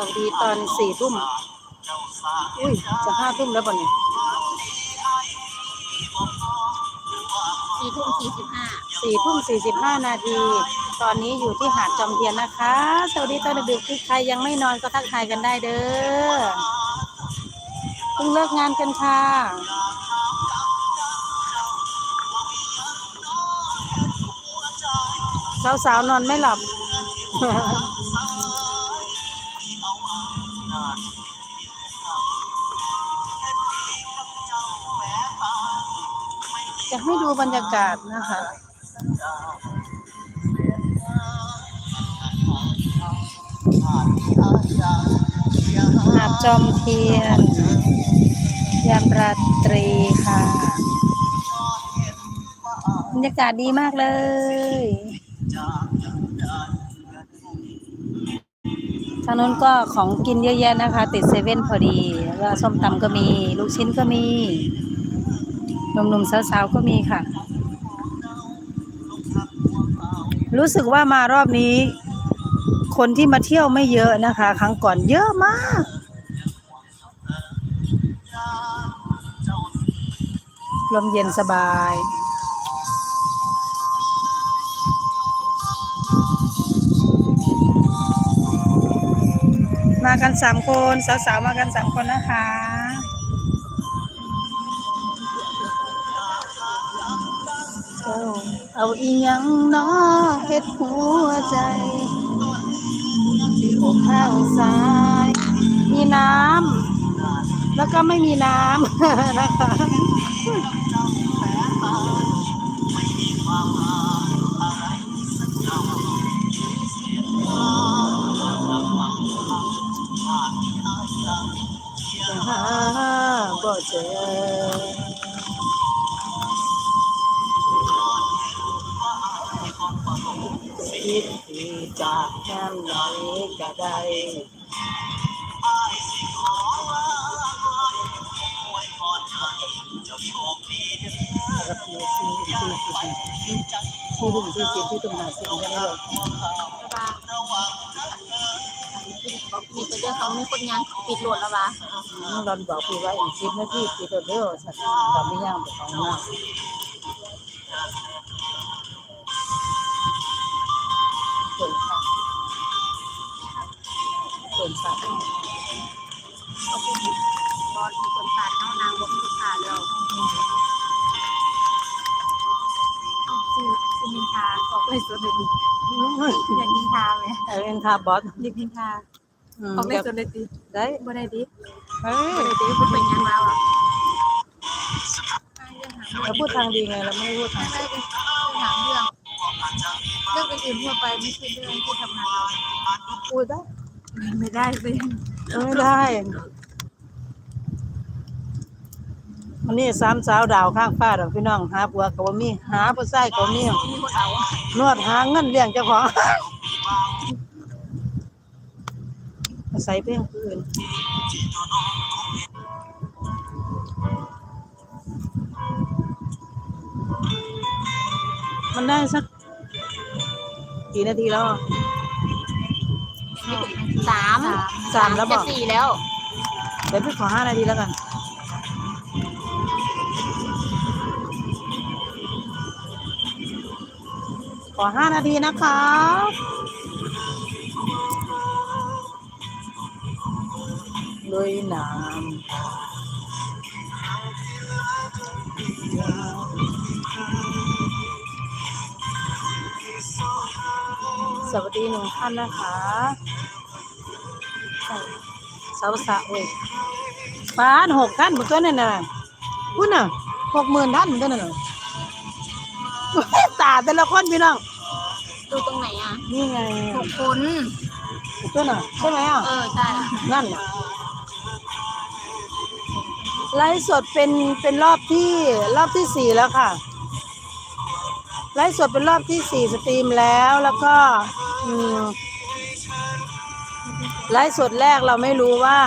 วัสดีตอนสี่ทุ่มอุ้ยจะห้าทุ่มแล้วป่ะเนี่ยสี่ทุ่มสี่สิบห้าสี่ทุ่มสี่สิบห้านาที ตอนนี้อยู่ที่หาดจอมเทียนนะคะ สวัสดีตอนดึกๆที่ใครยังไม่นอนก็ทักทายกันได้เด้อเพิ่งเลิกงานกันค่ะสาวๆนอนไม่หลับ ให้ดูบรรยากาศนะคะ หาดจอมเทียน ยามราตรีค่ะ บรรยากาศดีมากเลยทางนู้นก็ของกินเยอะแยะนะคะ ติดเซเว่นพอดี แล้วก็ส้มตำก็มี ลูกชิ้นก็มี หนุ่มๆสาวๆก็มีค่ะ รู้สึกว่ามารอบนี้ คนที่มาเที่ยวไม่เยอะนะคะ ครั้งก่อนเยอะมากลมเย็นสบาย มากันสามคน สาวๆ มากันสามคนนะคะ เอาเอาอีหยังนาะเฮ็ดหัวใจที่อกข้างซ้าย มีน้ำ แล้วก็ไม่มีน้ำนะคะบ่เจอ คิดที่จากแค่ไหนก็ได้ที่รุ่งที่สิบที่ตุ้มหาสิบไม่ได้เลยมีตัวเดียวเขาไม่คนยังปิดโหลดแล้ววะรอนบอกพี่ว่าอีกสิบนาทีพี่ตัวเดียวสัตว์ทำไม่ย่างไปของหน้าเทาออกเลยส่วนหนึ่งอยากนินทาไหมเออเอ็นคาบอสอยากนินทาอืมออกเลยส่วนเลยดิได้บ่ได้ดิเฮ้บ่ยได้ดิพูดเป็นยังแล้วอะเราพูดทางดีไงเราไม่ได้พูดทางไม่ได้ถามเรื่องเรื่องอื่นทั่วไปไม่ใช่เรื่องที่ทำงานเราพูดได้ไม่ได้สิไม่ได้ วันนี้สามสาวดาวข้างฟ้าดอกพี่น้องหาผัวก็บ่มีหาผู้ชายก็บ่มีมีคนเอานวดหาเงินเลี้ยงเจ้าของอาศัยเพียงผู้อื่นมันได้สักกี่นาทีแล้วอะสามสามแล้วบอกจะสี่แล้ว เดี๋ยวพี่ขอห้านาทีแล้วกัน อห้านาทีนะคะลุยน้ำสวัสดีหนึ่งท่านนะคะสาวสาวเว้ยป้านหกท่านเหมือนกันน่ะนะพูดน่ะหกหมื่นท่านเหมือนกันน่ะตาแต่ละคนพี่น้อง ดูตรงไหนอะนี่ไงหกคนตัวน่ะใช่ไหมอะเออใช่นั่นน่ะไลฟ์สดเป็นเป็นรอบที่รอบที่สี่แล้วค่ะไลฟ์สดเป็นรอบที่สี่สตรีมแล้วแล้วก็อืมไลฟ์สดแรกเราไม่รู้ว่า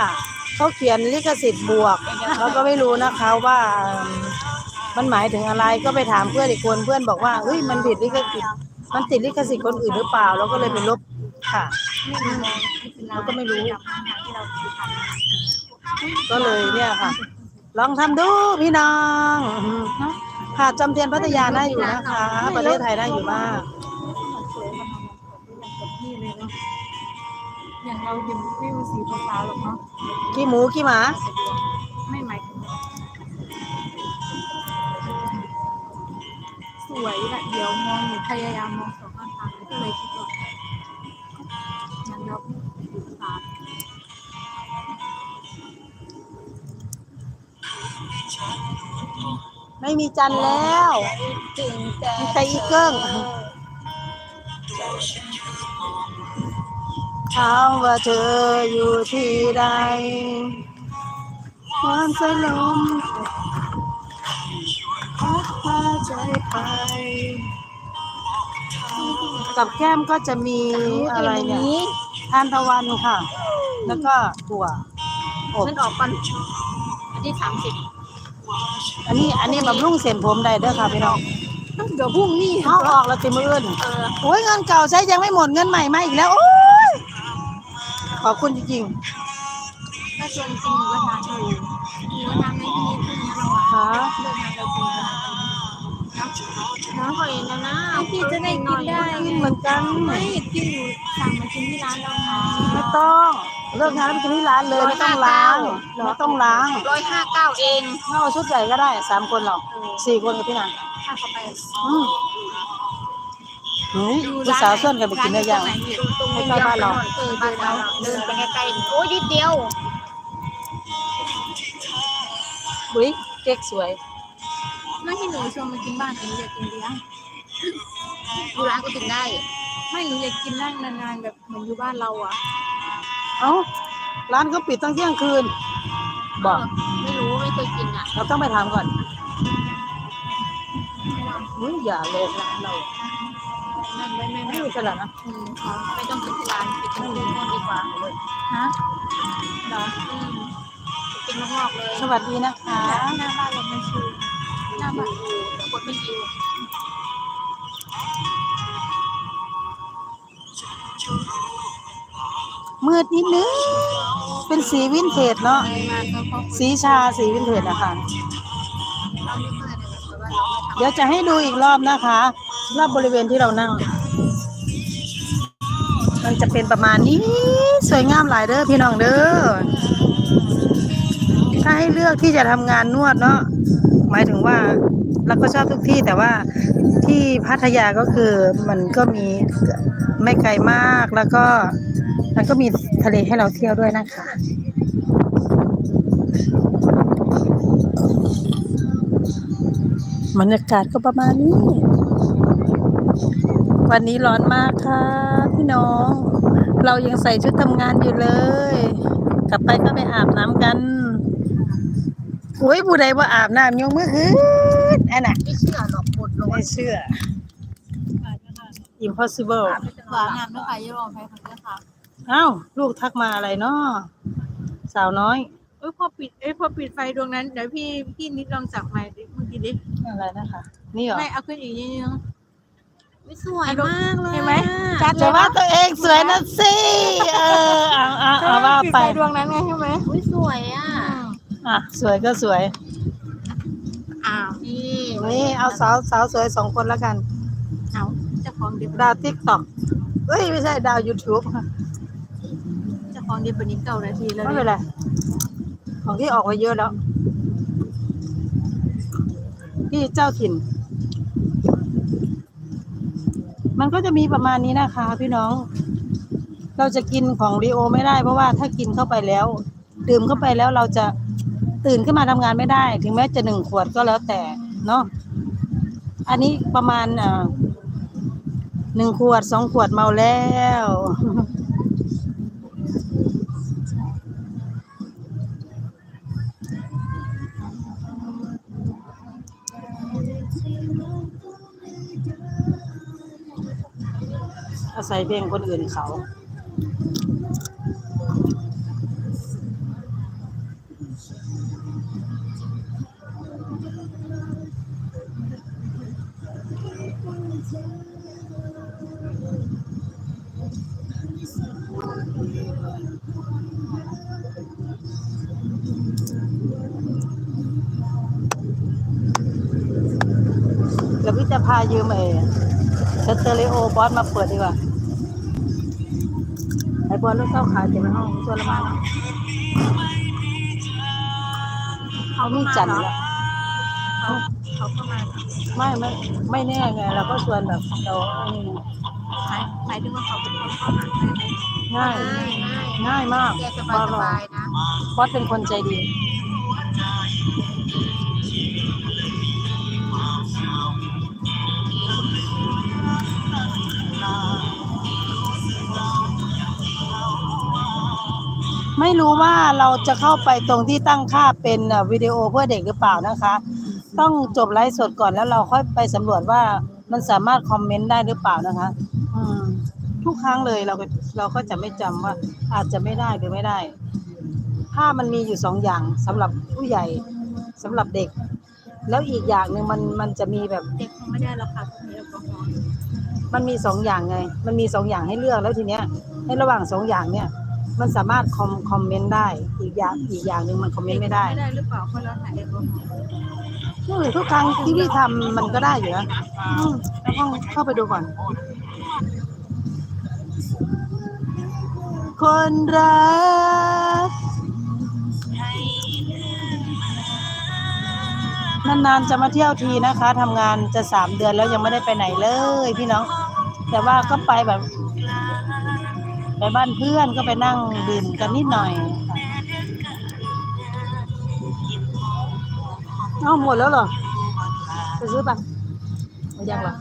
เขาเขียนลิขสิทธิ์บวกเราก็ไม่รู้นะคะว่ามันหมายถึงอะไรก็ไปถามเพื่อนอีกคนเพื่อนบอกว่าเฮ้ยมันผิดลิขสิทธิ์ มันติดลิขสิทธิ์คนอื่นหรือเปล่า เราก็เลยไปลบค่ะ ไม่รู้ไม่เป็นไรเราก็ไม่รู้ กับอาหารที่เราเคยทำก็เลยเนี่ยค่ะ ลองทำดูพี่น้องหาดจำเทียนพัทยาได้อยู่นะคะ ประเทศไทยได้อยู่บ้างสวยมันทำกับพี่เลยเนาะอย่างเราเห็นวิวสีฟ้าๆหรอกเนาะขี้หมูขี้หมา ไม่หมายถึง วยแหละเดี๋ยวมองหนูพยายามมองสองข้างทางก็เลยคิดว่ามันเราสีฟ้าไม่มีจันแล้วจึงแต่มีแต่อีกเกิ้งถามว่าเธออยู่ที่ใดความสลมพัดพา ใจไปกับแก้มก็จะมีอะไรเนี่ยทานตะวันค่ะ แล้วก็ถั่วอบมันออกปันอันที่สามสิบอันนี้อันนี้บำรุงเส้นผมได้เด้อค่ะพี่น้องเดี๋ยวพรุ่งนี้เอาออกแล้วติมืออื่นเออโอ้ยเงินเก่าใช้ยังไม่หมดเงินใหม่มาอีกแล้วโอ้ยขอบคุณจริงถ้าชวนจริงหนูก็ทานอยู่หนูก็ทานในที่นี้พรุ่งนี้เราอะๆค่ะเลิกงานเราคุยกัน น้องขอเองนะนะพี่จะได้กินได้กินเหมือนกันไม่กินอยู่สั่งมากินที่ร้านเราไงไม่ต้องเลิกงานแล้วไปกินที่ร้านเลยไม่ต้องล้างไม่ต้องล้างร้อยห้าเก้าเองเอาชุดใหญ่ก็ได้สามคนหรอกสี่คนกับพี่นางถ้าเข้าไปอืมเฮ้ยลูกสาวชวนกันไปกินเนื้อย่างไม่ใช่บ้านเราเออบ้านเราเดินไปไกลๆโอ้ยนิดเดียวอุ้ยเก๊กสวย ไม่ให้หนูชวนมากินบ้านหนูอยากกินเลี้ยงอยู่ร้านก็กินได้ ไม่หนูอยากกินนั่งนานๆแบบเหมือนอยู่บ้านเราอะเอ้าร้านเขาปิดตั้งเที่ยงคืน บอกไม่รู้ไม่เคยกินอะ เราต้องไปถามก่อนอุ้ยอย่าเลยร้านเราไม่ไม่ไม่ไม่ไม่มีสลัดนะอืมไม่ต้องกินที่ร้านไปกินที่นู่นดีกว่าฮะเหรออืมไปกินนอกๆเลย สวัสดีนะคะ หน้าบ้านเราไม่ชิวห น้าบ้านอนไม่ชิวมืดนิดนึง เป็นสีวินเทจเนาะ สีชาสีวินเทจนะคะ เดี๋ยวจะให้ดูอีกรอบนะคะ รอบบริเวณที่เรานั่ง มันจะเป็นประมาณนี้ สวยงามหลายเด้อพี่น้องเด้อ ถ้าให้เลือกที่จะทำงานนวดเนาะหมายถึงว่าเราก็ชอบทุกที่แต่ว่าที่พัทยาก็คือมันก็มีไม่ไกลมากแล้วก็มันก็มีทะเลให้เราเที่ยวด้วยนะคะบรรยากาศก็ประมาณนี้ วันนี้ร้อนมากค่ะ พี่น้อง เรายังใส่ชุดทำงานอยู่เลย กลับไปก็ไปอาบน้ำกัน โอ้ยผู้ใดว่าอาบน้ำยกมือขึ้นอันน่ะไม่เชื่อหรอกหมดลงไม่เชื่อ impossible หวานงามด้วยค่ะยี่รอมไปคนนี้ค่ะอ้าวลูกทักมาอะไรเนาะสาวน้อย เอ้ยพอปิดเอ้ยพอปิดไฟดวงนั้นเดี๋ยวพี่พี่นิดลองจับใหม่ดิเมื่อกี้ดิอะไรนะคะ นี่เหรอไม่เอาขึ้นอีกนิดนึงไม่สวยมากเลยเห็นไหมชัดจะว่าตัวเองสวยนะสิเออเอาเอาเอาว่าปิดไปไฟดวงนั้นไงใช่ไหมอุ้ยสวยอะ อะ สวยก็สวย อ้าวนี่นี่เอาสาวสาวสวยสองคนแล้วกัน เอาเจ้าของเดียบดาวติ๊กต็อกเอ้ย ไม่ใช่ดาว YouTube เจ้าของเดียบนี้เก้านาทีแล้วไม่เป็นไรของที่ออกไปเยอะแล้วพี่เจ้าถิ่น มันก็จะมีประมาณนี้นะคะ พี่น้อง เราจะกินของรีโอไม่ได้เพราะว่าถ้ากินเข้าไปแล้ว ดื่มเข้าไปแล้วเราจะ ตื่นขึ้นมาทำงานไม่ได้ ถึงแม้จะหนึ่งขวดก็แล้วแต่เนาะอันนี้ประมาณอ่าหนึ่งขวดสองขวดเมาแล้วอาศัยเพลงคนอื่นเขา เดี๋ยวพี่จะพายืมเอสเตอริโอบอสมาเปิดดีกว่าไอ้บอลลูกเต้าขาเจ็บให้องชวนละมาเขาลูกจันละเขาเขาก็มาไม่ไม่ไม่แน่ไงเราก็ชวนแบบเราอายถึงว่าเขาเป็นคนเข้ามาง่ายง่ายง่ายง่ายมากแกสบายสบายนะบอสเป็นคนใจดี ไม่รู้ว่าเราจะเข้าไปตรงที่ตั้งค่าเป็นวิดีโอเพื่อเด็กหรือเปล่านะคะ ต้องจบไลฟ์สดก่อนแล้วเราค่อยไปสำรวจว่ามันสามารถคอมเมนต์ได้หรือเปล่านะคะ ทุกครั้งเลยเราก็เราก็จะไม่จำว่าอาจจะไม่ได้หรือไม่ได้ภาพมันมีอยู่สองอย่างสำหรับผู้ใหญ่สำหรับเด็ก แล้วอีกอย่างหนึ่งมันมันจะมีแบบเด็กคงไม่ได้หรอกค่ะพวกนี้แอลกอฮอล์มันมีสองอย่างไง มันมีสองอย่างให้เลือกแล้วทีเนี้ยในระหว่างสองอย่างเนี่ย มันสามารถคอมคอมเมนต์ได้ อีกอย่างอีกอย่างหนึ่งมันคอมเมนต์ไม่ได้ไม่ได้หรือเปล่าเพราะเราถ่ายแอลกอฮอล์อืมทุกครั้งที่พี่ทำมันก็ได้อยู่นะอืมแล้วก็เข้าไปดูก่อน คนรัก นานๆจะมาเที่ยวทีนะคะทำงานจะสามเดือนแล้วยังไม่ได้ไปไหนเลยพี่น้อง แต่ว่าก็ไปแบบ ไปบ้านเพื่อนก็ไปนั่งดื่มกันนิดหน่อยเอ้าหมดแล้วเหรอไปซื้อปะไม่ยังเหรอ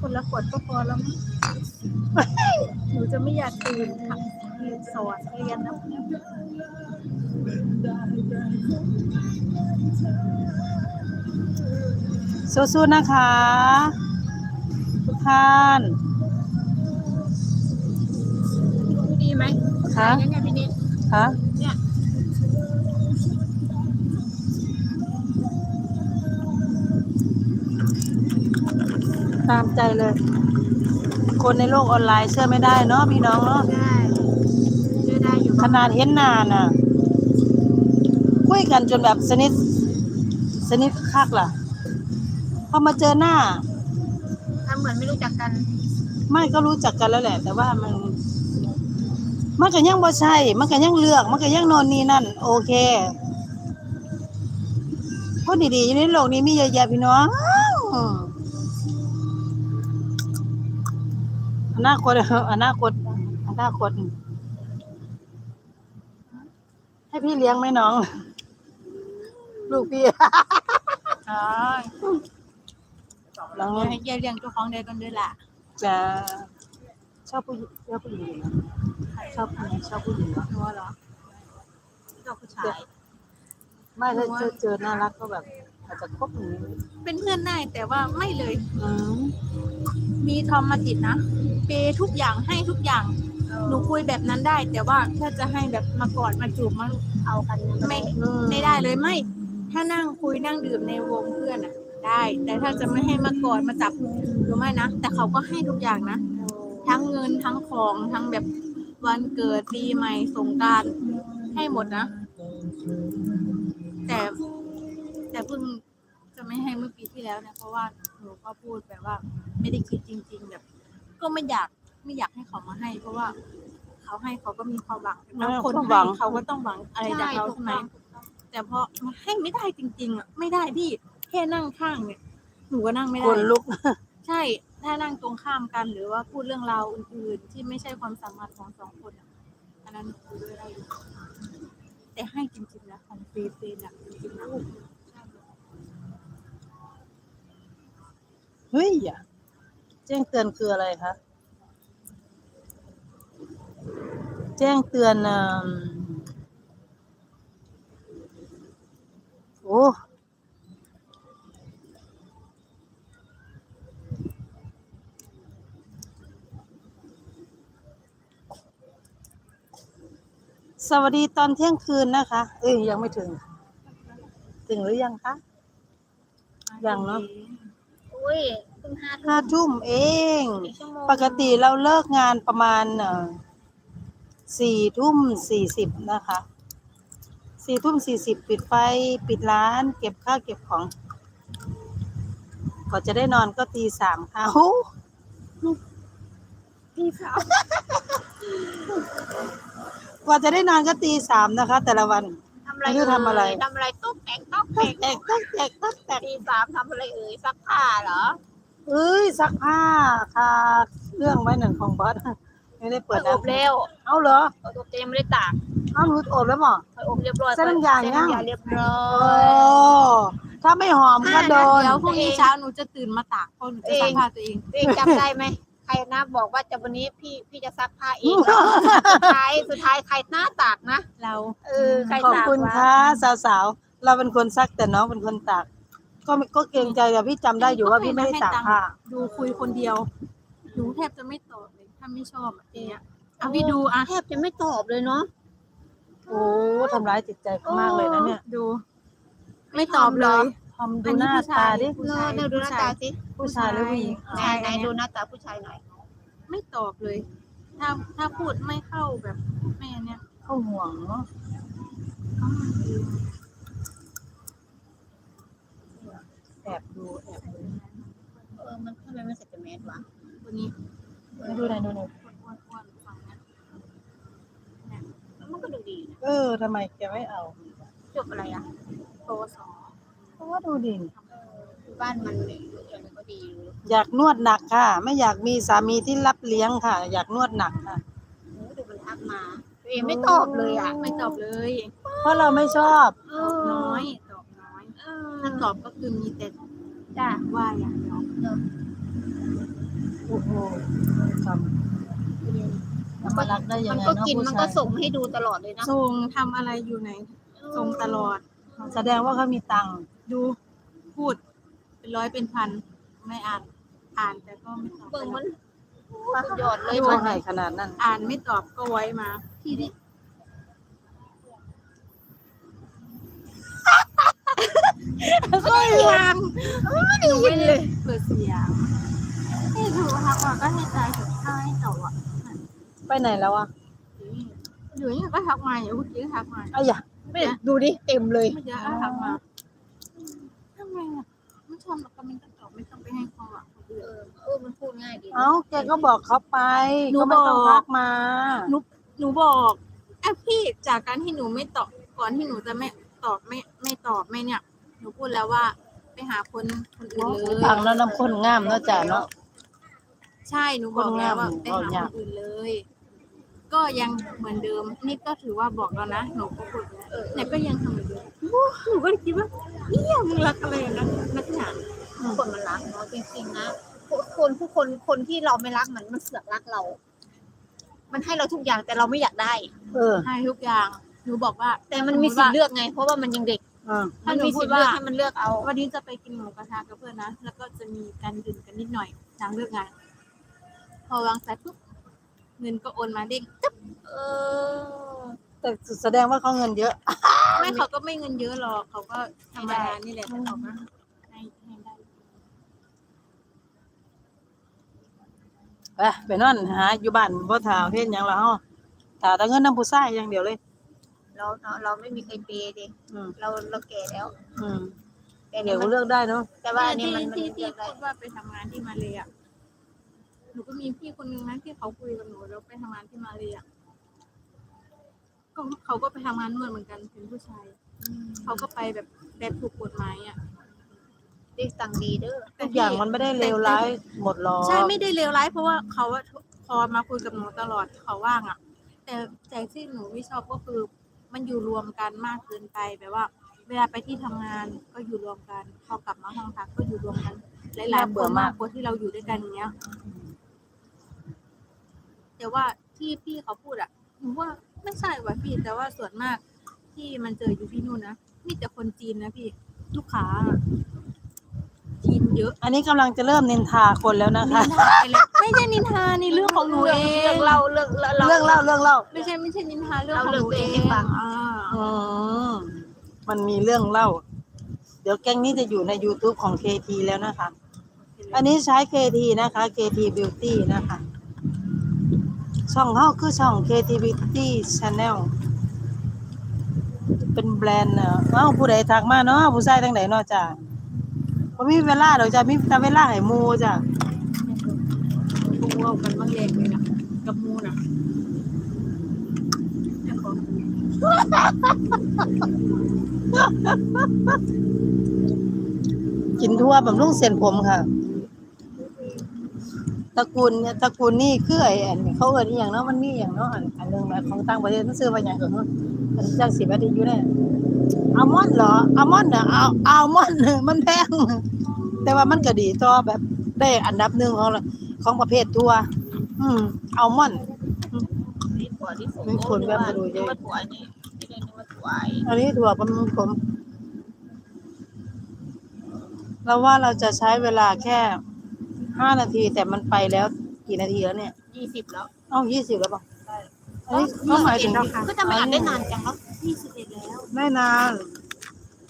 คนละขวดก็พอแล้วมั้ง หนูจะไม่อยากตื่นค่ะมีสอนเรียนนะสู้ๆนะคะ ทุกท่านดูดีไหมคะยังไงพี่นิดคะเนี่ยตามใจเลย คนในโลกออนไลน์เชื่อไม่ได้เนาะพี่น้องเนาะได้ช่วยได้อยู่ขนาดเห็นหน้าน่ะ คุยกันจนแบบสนิท สนิทคักล่ะ พอมาเจอหน้า ทำเหมือนไม่รู้จักกัน ไม่ก็รู้จักกันแล้วแหละ แต่ว่ามันมันก็ยังบ่ใช่ มันก็ยังเลือก มันก็ยังโนนนี่นั่น โอเคคนดีๆอยู่ในโลกนี้มีเยอะแยะพี่น้อง อนาคตอนาคตอนาคต ให้พี่เลี้ยงไหมน้อง ลูกพี่อ๋อน้องให้เยี่ยเลี้ยงเจ้าของเด็กกันด้วยล่ะจะชอบผู้หญิงชอบผู้หญิงเหรอชอบผู้หญิงชอบผู้หญิงเหรอหนูเหรอเจ้าผู้ชาย ไม่ถ้าเจอเจอน่ารักก็แบบ อาจจะคบอย่างนี้เป็นเพื่อนได้แต่ว่าไม่เลยอืมมีทอมมาติดนะ เปย์ทุกอย่างให้ทุกอย่าง หนูคุยแบบนั้นได้ แต่ว่าถ้าจะให้แบบมากอดมาจูบมาเอากันไม่อืมไม่ได้เลยไม่ ถ้านั่งคุยนั่งดื่มในวงเพื่อนอะได้ แต่ถ้าจะไม่ให้มากอดมาจับหรือไม่นะแต่เขาก็ให้ทุกอย่างนะทั้งเงินทั้งของทั้งแบบวันเกิดปีใหม่สงกรารให้หมดนะ แต่ แต่เพิ่งจะไม่ให้เมื่อปีที่แล้วเนี่ยเพราะว่าหนูก็พูดแบบว่า ไม่ได้คิดจริง ๆ แบบ ก็ไม่อยากไม่อยากให้เขามาให้ เพราะว่าเขาให้เขาก็มีความหวังแล้วคนให้เขาก็ต้องหวังอะไรจากเราใช่ไหมแต่พอมาให้ไม่ได้จริง ๆอะไม่ได้พี่แค่นั่งข้างเนี่ยหนูก็นั่งไม่คได้นลุก ใช่ถ้านั่งตรงข้ามกันหรือว่าพูดเรื่องราวอื่นๆ ที่ไม่ใช่ความสามารถของสองคนอะอันนั้นหนูคุยด้วยได้อยู่แต่ให้จริงๆนะของฟรีเฟนอะจริงๆนะ เฮ้ยอย่าแจ้งเตือนคืออะไรคะแจ้งเตือนเอิ่มโอ้สวัสดีตอนเที่ยงคืนนะคะ เอ้ยยังไม่ถึง ถึงหรือยังคะ ยังเนอะ อุ้ยเพิ่งห้าทุ่มห้าทุ่มเอง อีกชั่วโมงปกติเราเลิกงานประมาณเอ่อสี่ทุ่มสี่สิบนะคะ สี่ทุ่มสี่สิบปิดไฟปิดร้าน เก็บข้าวเก็บของกว่าจะได้นอนก็ตีสามค่ะโอ้พี่สาวกว่าจะได้นอนก็ตีสามนะคะ แต่ละวันทำ อะไรไม่รู้ทำอะไรทำอะไรตุ๊กแตกตุ๊กแตกแตกตักแตกตักแตกตีสามทำอะไรเอ่ยซักผ้าเหรอเอ้ยซักผ้าค่ะเรื่องไว้หนึ่งของบอสไม่ได้เปิดอบเร็วเอาเหรออบเต็มไม่ได้ตากเอาหนูอบแล้วหรออบเรียบร้อยใส่น้ำยาใส่ยังน้ำยเรียบร้อยถ้าไม่หอมก็โดนเดี๋ยวพรุ่งนี้เช้าหนูจะตื่นมาตากเพราะหนูจะซักผ้าตัวเองจำได้ไหม นะบอกว่าจะวันนี้พี่พี่จะซักผ้าเองเหรอสุดท้ายสุดท้ายใครหน้าตากนะ เราเออใครขอบตากคุณวค่ะสาวๆ เราเป็นคนซักแต่น้องเป็นคนตาก ก็ไม่ก็เกรงใจแต่พี่จำได้อยู่ว่าพี่ไม่ได้ตากผ้าดูคุยคนเดียวหนูแทบจะไม่ตอบเลยถ้าไม่ชอบแบบเนี้ยอะพี่ดูอะแทบจะไม่ตอบเลยเนาะโอ้ทำร้ายจิตใจเขามากเลยนะเนี่ย ดู ไม่ตอบเลย ทำดูหน้าตาดิผู้เอชาอยเดี๋ยวดูหน้าตาสิผู้ชายหรือผู้หญิงไหนไหนดูหน้าตาผู้ชายหน่อยไม่ตอบเลย ถ้าถ้าพูดไม่เข้าแบบแม่เนี่ย เขาห่วงเนาะแอบดูแอบดูเออมันทำไมมันใส่แต่แมสวะวันนี้ดูหน่อยดูหน่อยอ้วนๆอ้วนๆฝั่งเนี้ยมันก็ดูดีนะเออทำไมแกไม่เอา จบอะไรอะโตสอง เพราะว่าดูดิบ้านมันเนี่ยอะไรก็ดีอยู่อยากนวดหนักค่ะ ไม่อยากมีสามีที่รับเลี้ยงค่ะ อยากนวดหนักค่ะ โอ้ดูมันทักมาตัวเองไม่ตอบเลยอะ ไม่ตอบเลยเพราะเราไม่ชอบเอตอบอน้อยตอบน้อยเอถ้าตอบก็คือมีแต่จ้ะว่าอย่างเดียวโอ้โหทำมันมารักได้ยังมันไงก็เนาะกินผู้มันชาก็ยส่งให้ดูตลอดเลยนะส่งทำอะไรอยู่ไหนส่งตลอด แสดงว่าเขามีตังค์ ดูพูด เป็นร้อยเป็นพัน ไม่อ่าน อ่านแต่ก็ไม่ตอบเบิ่งมันสุดยอดเลยเขามันให้ขนาดนั้น อ่านไม่ตอบก็ไว้มาพี่ดิก็ยังหนูไม่ได้เปิดเสียงนี่ถูกทักมาก็ให้ใจถึงข้าให้เต่าอะไปไหนแล้วอะอยู่นี่ก็ทักมาอยู่เมื่อกี้ก็ทักมาไอ้ยะไม่ดูดิเต็มเลยเมื่อกี้ก็ทักมาทำไมอะ ไม่ชอบแล้วก็ไม่ต้องตอบไม่ต้องไปให้ความหวังคนอื่เอนอเออมันพูดง่ายดีนะ เอ้าแกก็บอกเขาไปหนูก็ไม่ต้องบอก ทักมาหนูหนูบอกไอ้พี่จากการที่หนูไม่ตอบก่อนที่หนูจะไม่ตอบไม่ไม่ตอบไม่เนี่ย หนูพูดแล้วว่าไปหาคนคนอื่นเลยฟังแล้วน้ำข้นงามเนาะจ้ะเนาะ ใช่หนูบอกแล้วว่าคนไปงามหาคนอื่นเลย ก็ยังเหมือนเดิม นี่ก็ถือว่าบอกแล้วนะหนูก็พูดแล้วเออแต่ก็ยังทำเหมือนเดิมหนูก็เลยคิดว่าเนี่ยมึงรักอะไรนะนักหนาคนมันรักเนาะจริงๆนะคนผู้คนคนที่เราไม่รักมันมันเสือกรักเรา มันให้เราทุกอย่างแต่เราไม่อยากได้ เออให้ทุกอย่างหนูบอกว่า แต่มันมีสิทธิ์เลือกไง เพราะว่ามันยังเด็กอ่ามันมีสิทธิ์เลือกให้มันเลือกเอา วันนี้จะไปกินหมูกระทะกับเพื่อนนะแล้วก็จะมีการดื่มกันนิดหน่อยหลังเลิกงานพอวางสายปุ๊บ เงินก็โอนมาเด้งตึ๊บเออ แต่แสดงว่าเขาเงินเยอะ ไม่เขาก็ไม่เงินเยอะหรอกเขาก็ธรรมดานี่แหละแต่เขาก็ให้ให้ได้ไปไปนอนหาอยู่บ้านบ่ถาวเฮ็ดหยังล่ะเฮาถาแต่เงินน้ำผู้ชายอย่างเดียวเลย เราเราเราไม่มีใครเปย์ดิอืมเราเราแก่แล้วอืมแต่เดี๋เดี๋ยยววก็เลือกได้เนาะ แต่ว่าอันนี้ที่มันมันที่เลืที่อกได้พูดว่าไปทำงานที่มาเลยอะ หนูก็มีพี่คนนึงนะที่เขาคุยกับหนูแล้วไปทำงานที่มาเลยอะก็เขาก็ไปทำงานนวดเหมือนกันเป็นผู้ชายเขาก็ไปแบบแบบถูกกฎหมายอะได้ตังค์ดีเด้อทุกอย่างมันไม่ได้เลวร้ายหมดหรอกใช่ไม่ได้เลวร้ายเพราะว่าเขาอะพอมาคุยกับหนูตลอดเขาว่างอะ แต่แต่ที่หนูไม่ชอบก็คือ มันอยู่รวมกันมากเกินไปแบบว่า เวลาไปที่ทำงานก็อยู่รวมกันพอกลับมาห้องพักก็อยู่รวมกันหลายๆคนมากกว่าที่เราอยู่ด้วยกันอย่างเงี้ย แต่ว่าที่พี่เขาพูดอะหนูว่าไม่ใช่ว่ะพี่ แต่ว่าส่วนมากที่มันเจออยู่ที่นู่นนะมีแต่คนจีนนะพี่ ลูกค้าอะจีนเยอะอันนี้กำลังจะเริ่มนินทาคนแล้วนะคะ นินทาไปเลยไม่ใช่นินทานี่เรื่องของหนูเอเรื่องงเราเรื่องเรา เรื่องเล่าเรื่องเล่าไม่ใช่ไม่ใช่นินทาเรื่องเราของหนูเรื่องตัวเอเองให้งฟัง อ่า อืมมันมีเรื่องเล่า เดี๋ยวแก๊งนี้จะอยู่ใน YouTube ของ KT แล้วนะคะ อันนี้ใช้ KT นะคะ KT Beauty นะคะ ช่องเขาคือช่อง KT Beauty Channel เป็นแบรนด์เนอะเอ้าผู้ใดทักมาเนาะผู้ชายทางไหนเนาะจ้ะคบ่มีเวลาดอกจ้ะมีแต่เวลาให้หมู่จ้ะกูเอากันบ้างแรงเลยนะกับมูนะเจ้าของกินทั่วบำรุงเส้นผมค่ะ ตระกูลเนี่ยตระกูลนี่คือไอ้อันนี้เขาเอิ้นอีหยังเนาะมันมีหยังเนาะอันอันหนึงแบบของต่างประเทศมันซื้อว่าหยังก็คืออันจังสิบาทอยู่เนี่ยอัลมอนด์เหรออัลมอนด์น่ะอัลอัลมอนด์มันแพงแต่ว่ามันก็ดีต่อแบบได้อันดับหนึ่งของของประเภททัวอืมอัลมอนด์ นี่ถั่วที่สูงมีคนแบบมาดูเยอะว่าถั่วนี่ไม่ได้นึกว่าถั่วไอ้อันนี้ถั่วบำรุงผมเราว่าเราจะใช้เวลาแค่ ห้านาทีแต่มันไปแล้วกี่นาทีแล้วเนี่ยยี่สิบแล้วเอ้ายี่สิบแล้วป่ะอันนี้ก็หมายถึงก็จะไม่อ่านได้นานจังแล้วยี่สิบเอ็ดแล้วไม่นาน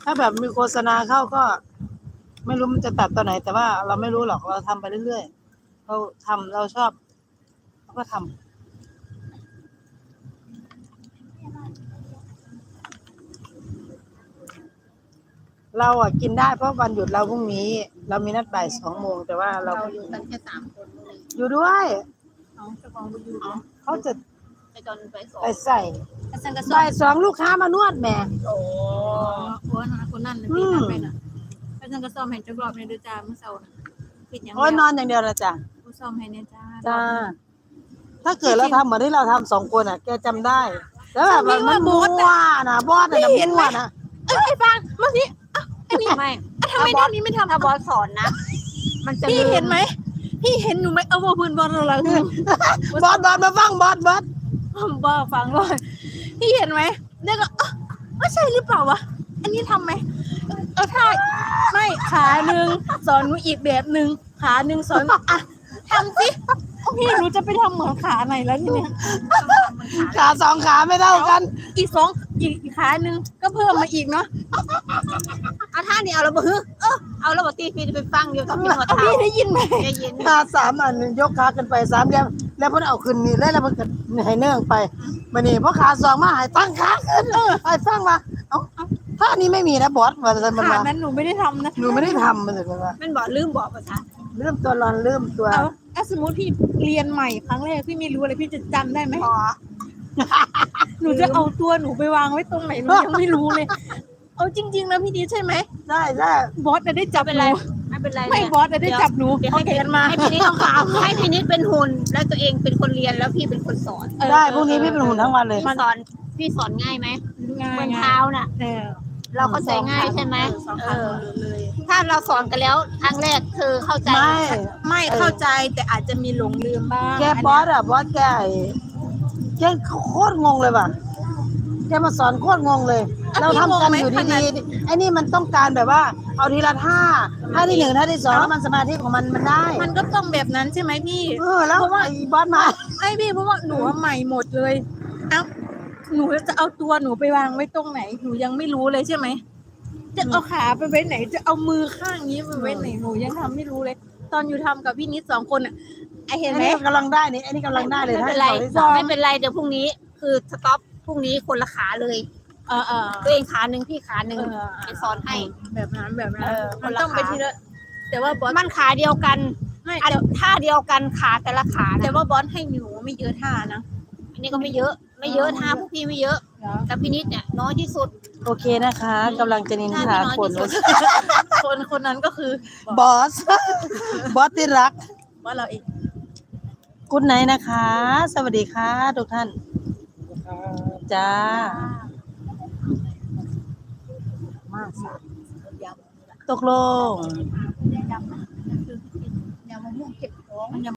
ถ้าแบบมีโฆษณาเข้าก็ ไม่รู้มันจะตัดตอนไหน แต่ว่าเราไม่รู้หรอกเราทำไปเรื่อยๆเราทำเราชอบเราก็ทำเราอะกินได้เพราะวันหยุดเราพรุ่งนี้ เรามีนัดบ่ายสองโมงแต่ว่าเราเราอยู่กันแค่สามคนเลยอยู่ด้วยเอาเจ้าของไปอยู่เขาจะไปจนไปสองไปใส่กระสังกระสอบ่ายสองลูกค้ามานวดแหม่ โอ้คนนั้นคนนั้นพี่ทำไปน่ะกระสังกระสอมเห็นจักรอบในเดือจ้าเมื่อเช้าน่ะปิดยังโอ้ยนอนอย่างเดียวละจ้ะกูซ่อมให้เนี่ยจ้าจ้าถ้าเกิดเราทำเหมือนที่เราทำสองคนอะ แกจำได้ แล้วแบบมันมั่วนะบอสน่ะนะมั่วนะเอ้ยฟังเมื่อกี้อะอันนี้ ไม่ทำไมด้านนี้ไม่ทำถ้าบอสสอนนะ มันจะพี่เห็นไหม พี่เห็นหนูไหมเอาว่าพื้นบอลเราบอสบอสมาฟังบอสบอสบ้าฟังเลยพี่เห็นไหมแล้วก็เอ๊ะไม่ใช่หรือเปล่าวะ อันนี้ทำไหมเออใช่ไม่ขาหนึ่งสอนหนูอีกแบบหนึ่งขาหนึ่งสอนอะทำสิพี่หนูจะไปทำเหมือนขาไหนแล้วทีเนี้ยขาสองขาไม่เท่ากัน อีกสองอีกขาหนึ่งก็เพิ่มมาอีกเนาะ เอาท่านี้เอาแล้วบ่ฮึเออเอาแล้วบ่ตีพี่จะไปฟังอยู่ทำพี่หัวเอาเท้าพี่ได้ยินไหมใจเย็นขาสามอันยกขาขึ้นไปสามเหลี่ยมแล้วเพิ่นเอาขึ้นนี่แล้วแล้วเพิ่นก็ให้เนื่องไปมานี่เพราะขาสองมาให้ตั้งขาขึ้นเออให้ฟังมาเอ้าท่านี้ไม่มีนะบอสว่าจะมันขามานั้นหนูไม่ได้ทำนะหนูไม่ได้ทำมันเลยว่ามันบอกลืมบอกภาษาเริ่มตัวร้อนเริ่มตัวเอาถ้าสมมติพี่เรียนใหม่ครั้งแรกพี่ไม่รู้อะไรพี่จะจำได้ไหมพอหนูจะเอาตัวหนูไปวางไว้ตรงไหนหนูยังไม่รู้เลย เอาจริง ๆ นะพี่ดีใช่ไหมได้ได้บอสจะได้จับเป็นหไรนูไม่เป็นไรไม่บอสจะได้จับหนูเดี๋ยวเอาให้แขนมาให้พี่นิดต้องข่าวให้พี่นิดเป็นหุ่นแล้วตัวเองเป็นคนเรียนแล้วพี่เป็นคนสอนเออได้พรุ่งนี้พี่เป็นหุ่นทั้งวันเลยพี่สอนพี่สอนง่ายไหมง่ายเหมือนง่าเท้ายน่ะเออเราเข้าใจง่ายใช่ไหมสองเอครั้งอเลยถ้าเราสอนกันแล้วครั้งแรกเธอเข้าใจไม่ไม่เข้าใจแต่อาจจะมีหลงลืมบ้างแกบอสอะบอสแกไอ้แกโคตรงงเลยว่ะ แกมาสอนโคตรงงเลยเราทำกันอยู่ดีๆไอ้นี่มันต้องการแบบว่า เอาทีละท่าท่าที่หนึ่งท่าที่สองแล้วมันสมาธิของมันมันได้มันก็ต้องแบบนั้นใช่ไหมพี่ เออแล้วไอ้บอสมาไอ้พี่เพราะว่าหนูว่าใหม่หมดเลยเอ้าหนูจะเอาตัวหนูไปวางไว้ตรงไหน หนูยังไม่รู้เลยใช่ไหม จะเอาขาไปไว้ไหน จะเอามือข้างนี้ไปไว้ไหน หนูยังทำไม่รู้เลย ตอนอยู่ทำกับพี่นิดสองคนอะไอเห็นอันไหมนี้กำลังได้นี่อันนี้กำลังได้เลยไม่ท่าเป็นที่ไรสองที่สามไม่เป็นไรเดี๋ยวพรุ่งนี้ คือสต็อปพ รุ่งนี้คนละขาเลย เออเออตัวเองขาหนึ่งพี่ขาหนึ่งเออไปสอนให้ แบบนั้นแบบนั้นเออมันคนละต้องไปขา ทีละแต่ว่าบอสมันขาเดียวกันไม่อันแต่ท่าเดียวกันขาแต่ละขาแต่นะว่าบอสให้หนูไม่เยอะท่านะ อันนี้ก็ไม่เยอะ ไม่เยอะท่าพวกพี่ไม่เยอะ แต่พี่นิดเนี่ยน้อยที่สุด โอเคนะคะกำลังจะนินทาคนท่าที่คนคนนั้นก็คือบอส บอสที่รักว่าเราเอง กุดไนนะคะ สวัสดีค่ะทุกท่าน จ้า มากสตกลงยำมะม่วงเก็บของ